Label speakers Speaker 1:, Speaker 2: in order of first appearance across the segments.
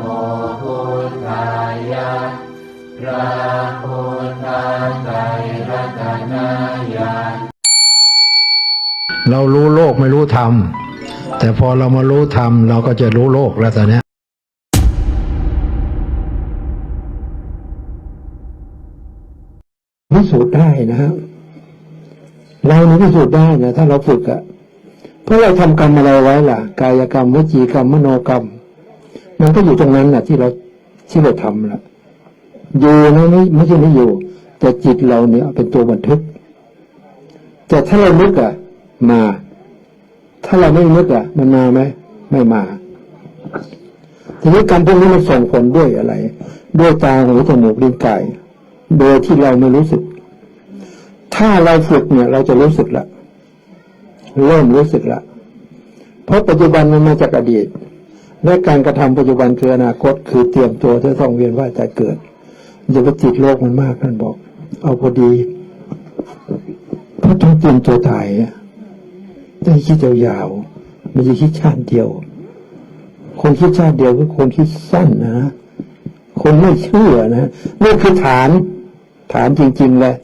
Speaker 1: โมพุทธายะพระพุทธไตรรัตนายา
Speaker 2: เรารู้โลกไม่รู้ธรรม แต่พอเรามารู้ธรรม เราก็จะรู้โลกแล้วตอนเนี้ย
Speaker 3: พิสูจน์ได้นะครับเรานี่พิสูจน์ได้นะถ้าเราฝึกอะเพราะเราทำกรรมอะไรไว้ล่ะ กายกรรมวจีกรรมมโนกรรม มันก็อยู่ตรงนั้นน่ะที่เราที่เราทำละอยู่นะไม่ไม่ใช่ไม่อยู่ แต่จิตเราเนี่ยเป็นตัวบันทึก แต่ถ้าเรานึกอะมา ถ้าเราไม่นึกอะมันมาไหมไม่มาทีนี้กรรมพวกนี้มันส่งผลด้วยอะไร ด้วยตาหูจมูกลิ้นกายโดยที่เราไม่รู้สึก ถ้าเราฝึกเนี่ย เราจะรู้สึกละเริ่มรู้สึกละเพราะปัจจุบันมันมาจากอดีต และการกระทำปัจจุบันคืออนาคต คือเตรียมตัวที่ต้องเวียนว่ายแต่เกิดอย่าไปติดโลกมันมากท่านบอก เอาพอดีเพราะต้องเตรียมตัวตายอะต้องคิดยาวๆไม่ใช่คิดชาติเดียว คนคิดชาติเดียวคือคนคิดสั้นนะคนไม่เชื่อนะนี่คือฐาน ฐานจริง ๆ เลย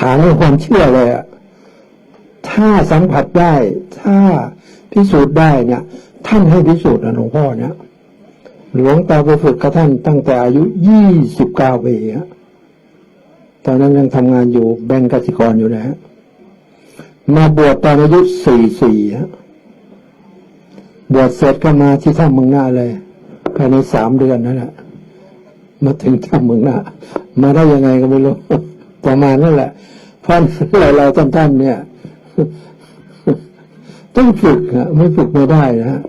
Speaker 3: ฐานของความเชื่อเลยอะถ้าสัมผัสได้ ถ้าพิสูจน์ได้เนี่ย ท่านให้พิสูจน์นะหลวงพ่อเนี่ยหลวงตาไปฝึกกับท่านตั้งแต่อายุยี่สิบเก้าปีฮะตอนนั้นยังทำงานอยู่แบงก์กสิกรอยู่นะฮะมาบวชตอนอายุสี่สี่ฮะบวชเสร็จก็มาที่ถ้ำเมืองหน้าเลยภายในสามเดือนนั่นแหละมาถึงถ้ำเมืองหน้ามาได้ยังไงก็ไม่รู้ประมาณนั่นแหละเพราะเราเราท่านๆเนี่ย ต้องฝึกฮะไม่ฝึกไม่ได้นะฮะ